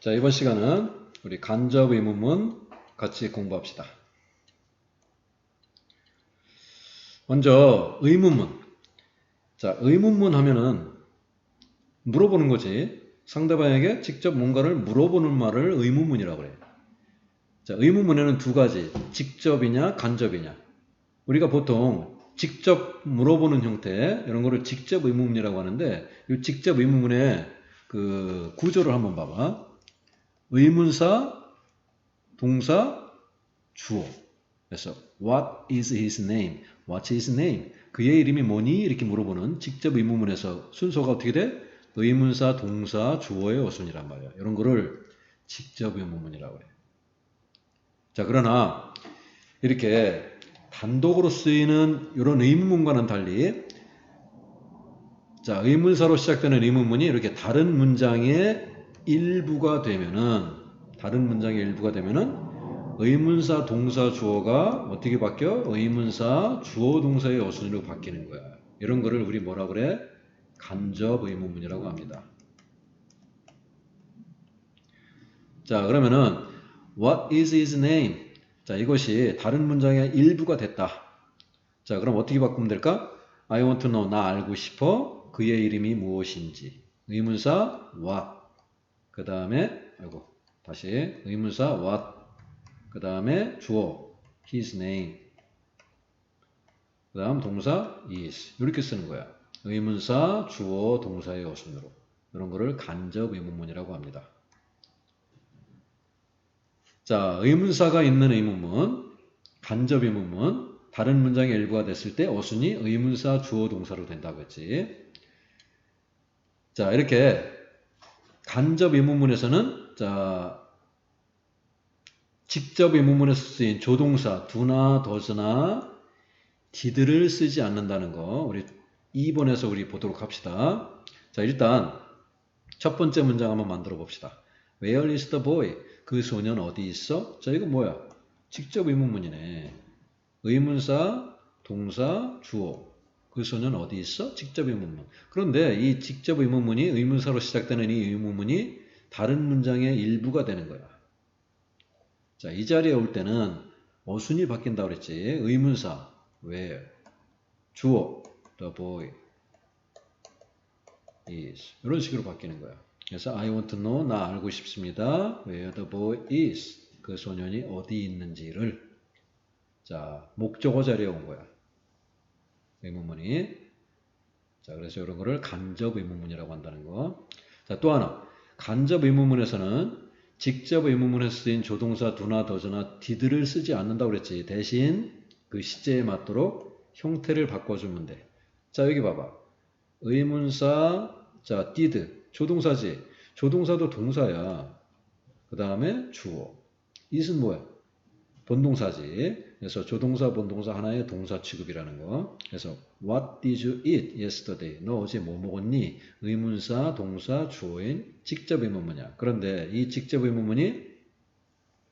자, 이번 시간은 우리 간접 의문문 같이 공부합시다. 먼저 의문문. 자, 의문문 하면은 물어보는 거지. 상대방에게 직접 뭔가를 물어보는 말을 의문문이라고 그래요. 자, 의문문에는 두 가지. 직접이냐, 간접이냐. 우리가 보통 직접 물어보는 형태, 이런 거를 직접 의문문이라고 하는데, 이 직접 의문문의 그 구조를 한번 봐봐. 의문사, 동사, 주어. 그래서 What is his name? What's his name? 그의 이름이 뭐니? 이렇게 물어보는 직접 의문문에서 순서가 어떻게 돼? 의문사, 동사, 주어의 어순이란 말이야. 이런 거를 직접 의문문이라고 그래. 자, 그러나 이렇게 단독으로 쓰이는 이런 의문문과는 달리 자, 의문사로 시작되는 의문문이 이렇게 다른 문장의 일부가 되면은 다른 문장의 일부가 되면은 의문사 동사 주어가 어떻게 바뀌어? 의문사 주어 동사의 어순으로 바뀌는 거야. 이런 거를 우리 뭐라 그래? 간접 의문문이라고 합니다. 자, 그러면은 what is his name? 자, 이것이 다른 문장의 일부가 됐다. 자, 그럼 어떻게 바꾸면 될까? I want to know. 나 알고 싶어. 그의 이름이 무엇인지. 의문사 what. 그 다음에 아이고 다시 의문사 what. 그 다음에 주어 his name. 그 다음 동사 is. 이렇게 쓰는 거야. 의문사, 주어, 동사의 어순으로. 이런 거를 간접 의문문이라고 합니다. 자, 의문사가 있는 의문문, 간접 의문문, 다른 문장의 일부가 됐을 때 어순이 의문사, 주어, 동사로 된다고 했지. 자, 이렇게 간접 의문문에서는 자, 직접 의문문에서 쓰인 조동사 do나 does나 did를 쓰지 않는다는 거 우리 2번에서 우리 보도록 합시다. 자, 일단 첫 번째 문장 한번 만들어 봅시다. Where is the boy? 그 소년 어디 있어? 자, 이거 뭐야? 직접 의문문이네. 의문사, 동사, 주어. 그 소년 어디 있어? 직접 의문문. 그런데 이 직접 의문문이 의문사로 시작되는 이 의문문이 다른 문장의 일부가 되는 거야. 자, 이 자리에 올 때는 어순이 바뀐다고 그랬지. 의문사, where. 주어, the boy is. 이런 식으로 바뀌는 거야. 그래서 I want to know, 나 알고 싶습니다. where the boy is. 그 소년이 어디 있는지를. 자, 목적어 자리에 온 거야. 의문문이. 자, 그래서 이런 거를 간접 의문문이라고 한다는 거. 자, 또 하나. 간접 의문문에서는 직접 의문문에서 쓰인 조동사 do나 does나 did를 쓰지 않는다고 그랬지. 대신 그 시제에 맞도록 형태를 바꿔주면 돼. 자, 여기 봐봐. 의문사, 자, did. 조동사지. 조동사도 동사야. 그 다음에 주어. it은 뭐야? 본동사지. 그래서 조동사, 본동사 하나의 동사 취급이라는 거. 그래서 What did you eat yesterday? 너 어제 뭐 먹었니? 의문사, 동사, 주어인 직접 의문문이야. 그런데 이 직접 의문문이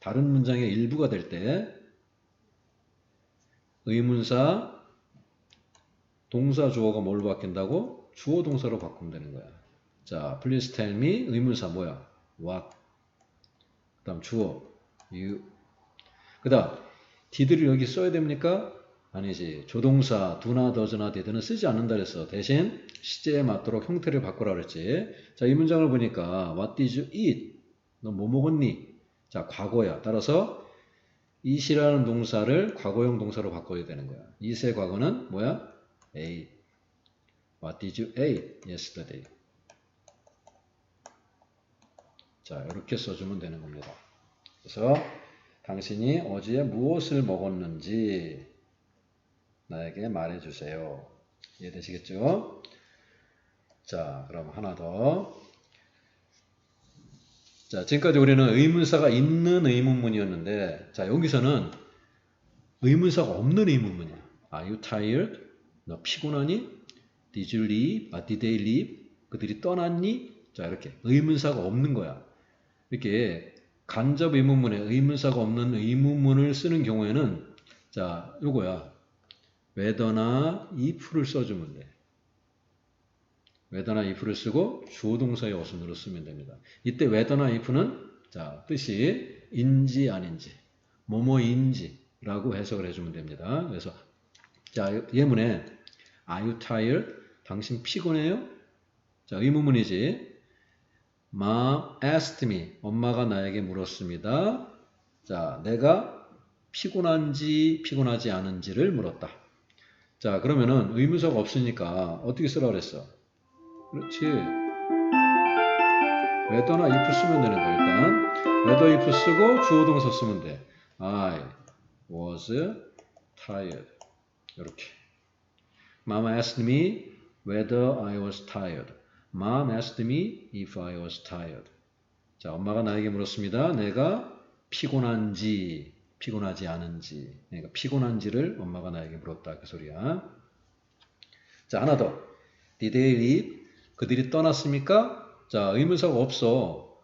다른 문장의 일부가 될 때 의문사, 동사, 주어가 뭘로 바뀐다고? 주어, 동사로 바꾸면 되는 거야. 자, please tell me 의문사 뭐야? What? 그 다음 주어 you 그 다음 did를 여기 써야 됩니까? 아니지. 조동사 do나 does나 did는 쓰지 않는다 그랬어. 대신 시제에 맞도록 형태를 바꾸라 그랬지. 자, 이 문장을 보니까 what did you eat? 너 뭐 먹었니? 자, 과거야. 따라서 eat이라는 동사를 과거형 동사로 바꿔야 되는 거야. eat의 과거는 뭐야? ate. What did you eat yesterday? 자, 이렇게 써주면 되는 겁니다. 그래서 당신이 어제 무엇을 먹었는지 나에게 말해 주세요. 이해되시겠죠? 자, 그럼 하나 더. 자, 지금까지 우리는 의문사가 있는 의문문이었는데, 자, 여기서는 의문사가 없는 의문문이야. Are you tired? 너 피곤하니? Did you leave? 아, did they leave? 그들이 떠났니? 자, 이렇게 의문사가 없는 거야. 이렇게 간접 의문문에 의문사가 없는 의문문을 쓰는 경우에는 자, 요거야. whether나 if를 써주면 돼. whether나 if를 쓰고 주어 동사의 어순으로 쓰면 됩니다. 이때 whether나 if는 자, 뜻이 인지 아닌지, 뭐뭐인지라고 해석을 해주면 됩니다. 그래서 자, 예문에 Are you tired? 당신 피곤해요? 자, 의문문이지. Mom asked me. 엄마가 나에게 물었습니다. 자, 내가 피곤한지 피곤하지 않은지를 물었다. 자, 그러면은 의문사가 없으니까 어떻게 쓰라 그랬어? 그렇지. whether나 if 쓰면 되는 거 일단. whether if 쓰고 주어 동사 쓰면 돼. I was tired. 이렇게. Mama asked me whether I was tired. Mom asked me if I was tired. 자, 엄마가 나에게 물었습니다. 내가 피곤한지, 피곤하지 않은지. 그러니까 피곤한지를 엄마가 나에게 물었다. 그 소리야. 자, 하나 더. Did they leave? 그들이 떠났습니까? 자, 의문사가 없어.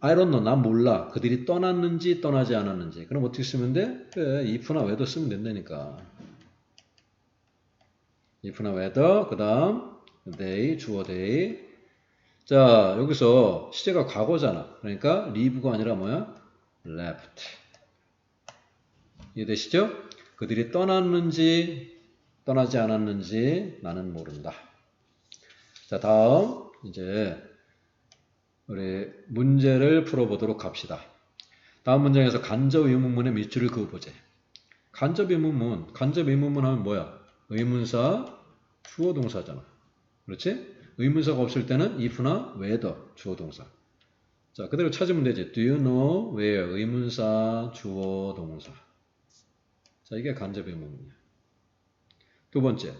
I don't know. 난 몰라. 그들이 떠났는지 떠나지 않았는지. 그럼 어떻게 쓰면 돼? 그래, if나 whether 쓰면 된다니까. if나 whether, 그 다음 they, 주어 they. 자, 여기서 시제가 과거잖아. 그러니까 leave가 아니라 뭐야? left. 이해되시죠? 그들이 떠났는지 떠나지 않았는지 나는 모른다. 자, 다음 이제 우리 문제를 풀어보도록 합시다. 다음 문장에서 간접 의문문의 밑줄을 그어보자. 간접 의문문, 간접 의문문 하면 뭐야? 의문사, 주어 동사잖아. 그렇지? 의문사가 없을 때는 if나 whether, 주어 동사. 자, 그대로 찾으면 되지. Do you know where? 의문사, 주어 동사. 자, 이게 간접 의문문이야. 두 번째,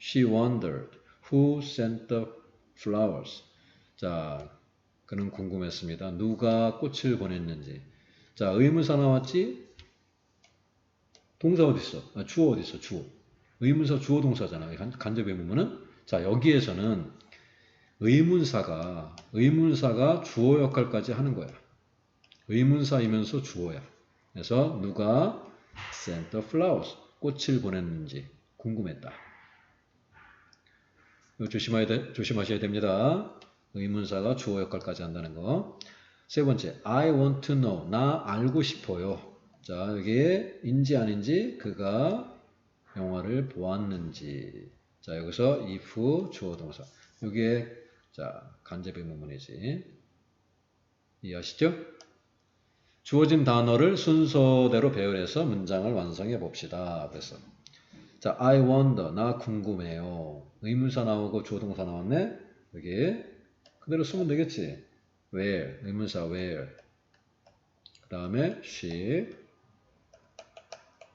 she wondered who sent the flowers. 자, 그는 궁금했습니다. 누가 꽃을 보냈는지. 자, 의문사 나왔지? 동사 어디 있어? 아, 주어 어디 있어? 주어. 의문사 주어 동사잖아. 간- 간접 의문문은. 자, 여기에서는 의문사가 의문사가 주어 역할까지 하는 거야. 의문사이면서 주어야. 그래서 누가 sent the flowers 꽃을 보냈는지 궁금했다. 조심해야 돼, 조심하셔야 됩니다. 의문사가 주어 역할까지 한다는 거. 세 번째, I want to know. 나 알고 싶어요. 자, 여기에 인지 아닌지 그가 영화를 보았는지. 자, 여기서 if 주어 동사. 여기에 자, 간접 의문문이지. 이해하시죠? 주어진 단어를 순서대로 배열해서 문장을 완성해 봅시다. 그래서 자, I wonder. 나 궁금해요. 의문사 나오고 주어 동사 나왔네. 여기 그대로 쓰면 되겠지. where 의문사 where. 그다음에 she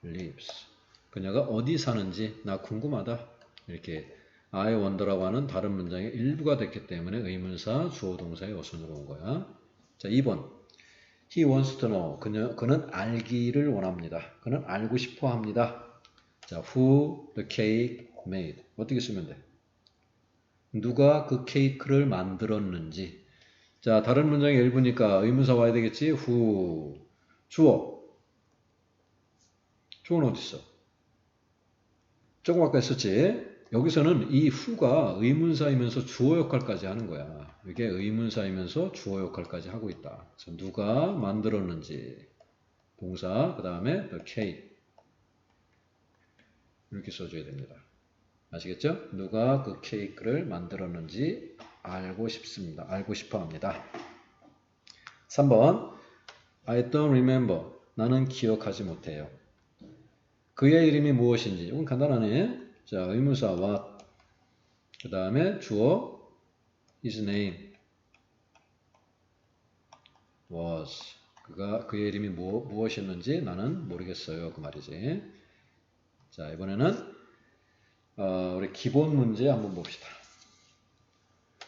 lives. 그녀가 어디 사는지 나 궁금하다. 이렇게 I wonder라고 하는 다른 문장의 일부가 됐기 때문에 의문사 주어 동사의 어순으로 온 거야. 자, 2번. He wants to know. 그녀, 그는 알기를 원합니다. 그는 알고 싶어 합니다. 자, who the cake made. 어떻게 쓰면 돼? 누가 그 케이크를 만들었는지. 자, 다른 문장의 일부니까 의문사 와야 되겠지? who. 주어. 주어는 어디 있어? 조금 아까 했었지? 여기서는 이 who가 의문사이면서 주어 역할까지 하는 거야. 이게 의문사이면서 주어 역할까지 하고 있다. 그래서 누가 만들었는지 동사 그 다음에 cake 이렇게 써줘야 됩니다. 아시겠죠? 누가 그 케이크를 만들었는지 알고 싶습니다. 알고 싶어 합니다. 3번 I don't remember. 나는 기억하지 못해요. 그의 이름이 무엇인지. 이건 간단하네. 자, 의문사 what. 그 다음에 주어 his name was. 그가 그의 이름이 무, 무엇이었는지 나는 모르겠어요. 그 말이지. 자, 이번에는 어, 우리 기본 문제 한번 봅시다.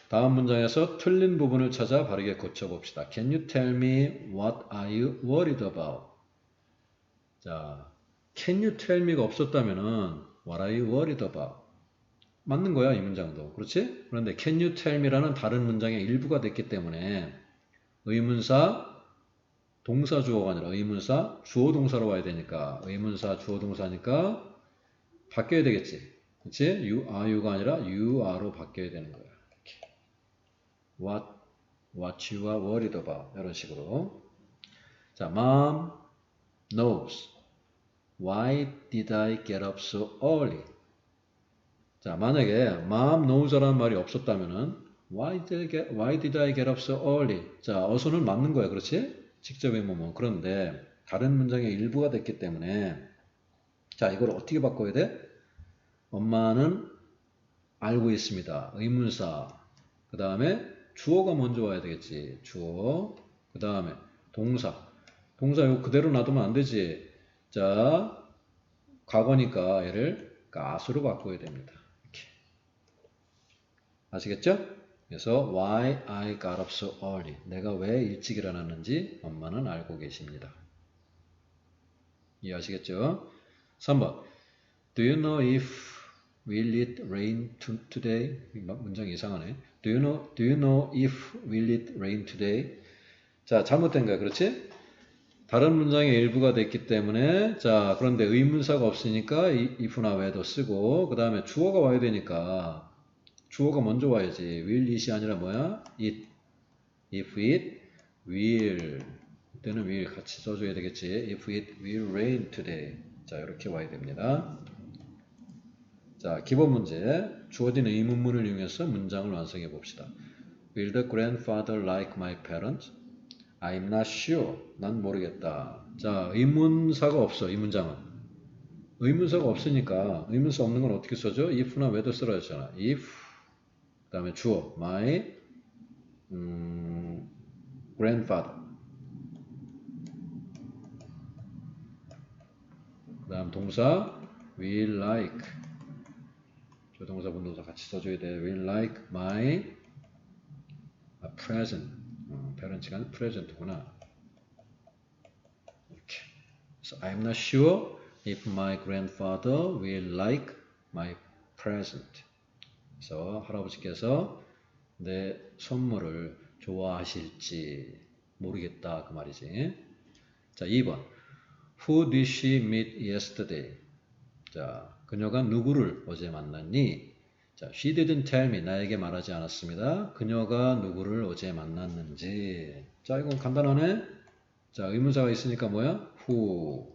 다음 문장에서 틀린 부분을 찾아 바르게 고쳐 봅시다. Can you tell me what are you worried about? 자, can you tell me가 없었다면은 what are you worried about? 맞는 거야, 이 문장도. 그렇지? 그런데 can you tell me라는 다른 문장의 일부가 됐기 때문에 의문사 동사 주어가 아니라 의문사 주어 동사로 와야 되니까 의문사 주어 동사니까 바뀌어야 되겠지. 그치? you are you가 아니라 you are로 바뀌어야 되는 거야. What, what you are worried about. 이런 식으로. 자, mom knows. Why did I get up so early? 자, 만약에 mom knows라는 말이 없었다면은 why did I get, why did I get up so early? 자, 어소는 맞는 거야. 그렇지? 직접 의문문. 그런데 다른 문장의 일부가 됐기 때문에 자, 이걸 어떻게 바꿔야 돼? 엄마는 알고 있습니다. 의문사. 그 다음에 주어가 먼저 와야 되겠지. 주어. 그 다음에 동사. 동사 이거 그대로 놔두면 안 되지. 자, 과거니까 얘를 가수로 바꿔야 됩니다. 이렇게. 아시겠죠? 그래서 why I got up so early. 내가 왜 일찍 일어났는지 엄마는 알고 계십니다. 이해하시겠죠? 3번. Do you know if will it rain to, today? 문장 이상하네. Do you know Do you know if will it rain today? 자, 잘못된 거야. 그렇지? 다른 문장의 일부가 됐기 때문에 자, 그런데 의문사가 없으니까 이- if나 whether 쓰고 그 다음에 주어가 와야 되니까 주어가 먼저 와야지. will it이 아니라 뭐야? it. if it will 이때는 will 같이 써줘야 되겠지. if it will rain today. 자, 이렇게 와야 됩니다. 자, 기본 문제. 주어진 의문문을 이용해서 문장을 완성해 봅시다. Will the grandfather like my parents? I'm not sure. 난 모르겠다. 자, 의문사가 없어. 이 문장은. 의문사가 없으니까 의문사 없는 건 어떻게 써줘? if나 whether 쓰라 했잖아. if 그 다음에 주어 my 음, grandfather 그 다음 동사 will like 조동사 분동사 같이 써줘야 돼. will like my present 어, parents가 아니라 present구나. 이렇게. So I'm not sure if my grandfather will like my present. 그래서 할아버지께서 내 선물을 좋아하실지 모르겠다 그 말이지. 자, 2번. Who did she meet yesterday? 자, 그녀가 누구를 어제 만났니? 자, she didn't tell me. 나에게 말하지 않았습니다. 그녀가 누구를 어제 만났는지. 자, 이건 간단하네. 자, 의문사가 있으니까 뭐야? who.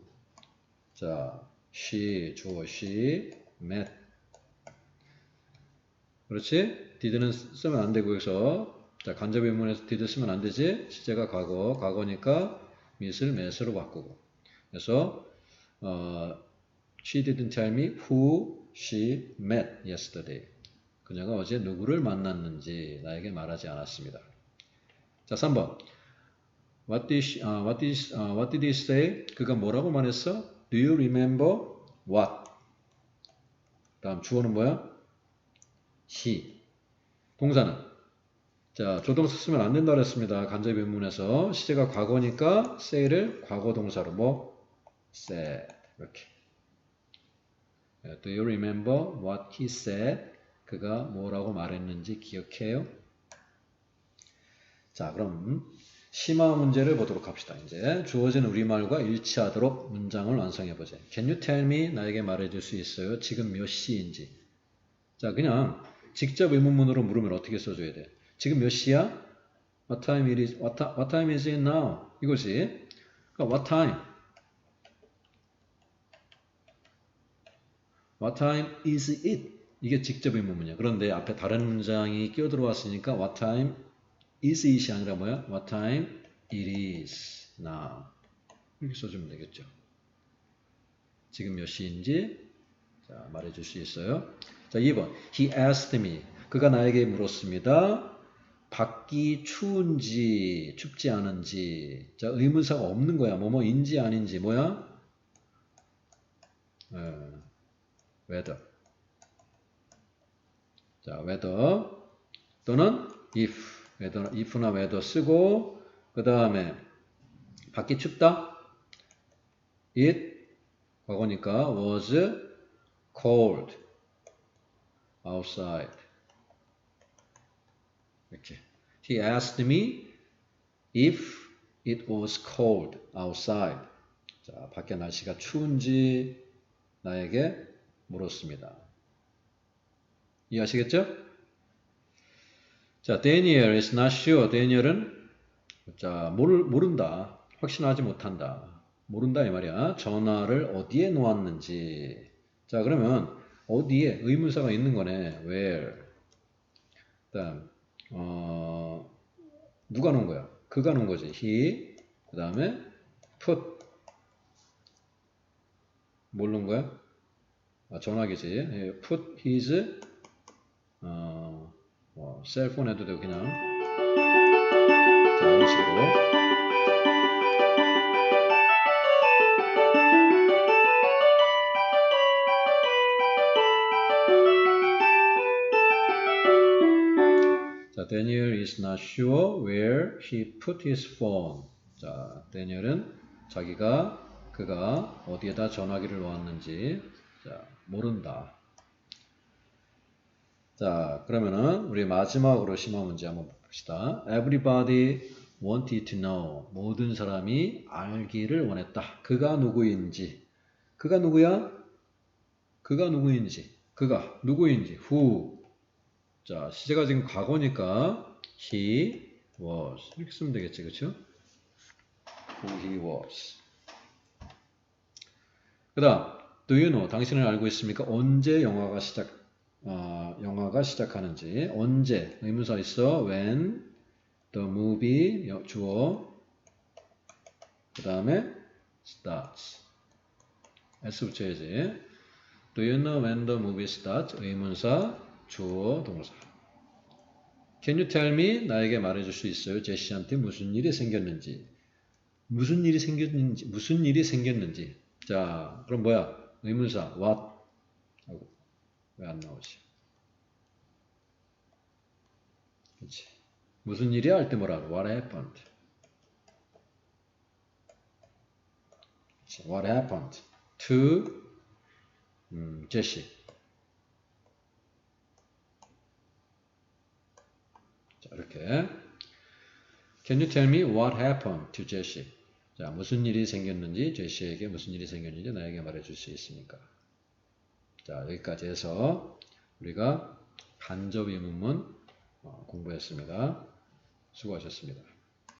자, she, 주어 she, met. 그렇지? did는 쓰면 안 되고 여기서 자, 간접 의문에서 did 쓰면 안 되지? 시제가 과거, 과거니까 meet을 met으로 바꾸고. 그래서 어, she didn't tell me who she met yesterday. 그녀가 어제 누구를 만났는지 나에게 말하지 않았습니다. 자, 3번. What did, she, uh, what, did, uh, what did he say? 그가 뭐라고 말했어? Do you remember what? 다음 주어는 뭐야? he. 동사는 자, 조동사 쓰면 안 된다 그랬습니다. 간접 의문에서 시제가 과거니까 say를 과거 동사로 뭐 said 이렇게. 예, Do you remember what he said? 그가 뭐라고 말했는지 기억해요? 자, 그럼 심화 문제를 보도록 합시다. 이제 주어진 우리말과 일치하도록 문장을 완성해 보자. Can you tell me? 나에게 말해 줄 수 있어요? 지금 몇 시인지. 자, 그냥 직접 의문문으로 물으면 어떻게 써 줘야 돼? 지금 몇 시야? What time it is? What, what time is it now? 이거지. 그러니까 what time? What time is it? 이게 직접 의 문문이야. 그런데 앞에 다른 문장이 끼어 들어왔으니까 what time is it이 아니라 뭐야? What time it is now. 이렇게 써주면 되겠죠. 지금 몇 시인지 자, 말해줄 수 있어요. 자, 2번. He asked me. 그가 나에게 물었습니다. 밖이 추운지 춥지 않은지. 자, 의문사가 없는 거야. 뭐뭐인지 아닌지. 뭐야? 어, whether. 자, whether 또는 if. whether, if나 whether 쓰고 그 다음에 밖이 춥다. It 과거니까 was cold outside. 이렇게. He asked me if it was cold outside. 자, 밖에 날씨가 추운지 나에게 물었습니다. 이해하시겠죠? 자, Daniel is not sure. Daniel은 자, 모를, 모른다. 확신하지 못한다. 모른다 이 말이야. 전화를 어디에 놓았는지. 자, 그러면 어디에 의문사가 있는 거네. where. 그다음 어, 누가 놓은 거야? 그가 놓은 거지. he. 그다음에 put 뭘 놓은 거야? 아, 전화기지. 예, put his 어, 뭐, 셀폰 해도 되고 그냥 자, 이런 식으로 자, Daniel is not sure where he put his phone. 자, 데니엘은 자기가 그가 어디에다 전화기를 놓았는지 자, 모른다. 자, 그러면은 우리 마지막으로 심화 문제 한번 봅시다. Everybody wanted to know. 모든 사람이 알기를 원했다. 그가 누구인지. 그가 누구야? 그가 누구인지. 그가 누구인지. Who. 자, 시제가 지금 과거니까 he was 이렇게 쓰면 되겠지, 그렇죠? Who he was. 그다음, do you know? 당신은 알고 있습니까? 언제 영화가 시작 어, 영화가 시작하는지 언제 의문사 있어? When the movie 여- 주어. 그 다음에 starts. S 붙여야지. Do you know when the movie starts? 의문사 주어 동사 can you tell me? 나에게 말해줄 수 있어요. 제시한테 무슨 일이 생겼는지. 무슨 일이 생겼는지 무슨 일이 생겼는지. 자 그럼 뭐야? 의문사. What 왜 안 나오지? 그렇지. 무슨 일이야 할 때 뭐라 그래? What happened? 그렇지. What happened to 음, 제시? 자 이렇게 Can you tell me what happened to 제시? 자 무슨 일이 생겼는지 제시에게 무슨 일이 생겼는지 나에게 말해줄 수 있습니까? 자, 여기까지 해서 우리가 간접 의문문 어, 공부했습니다. 수고하셨습니다.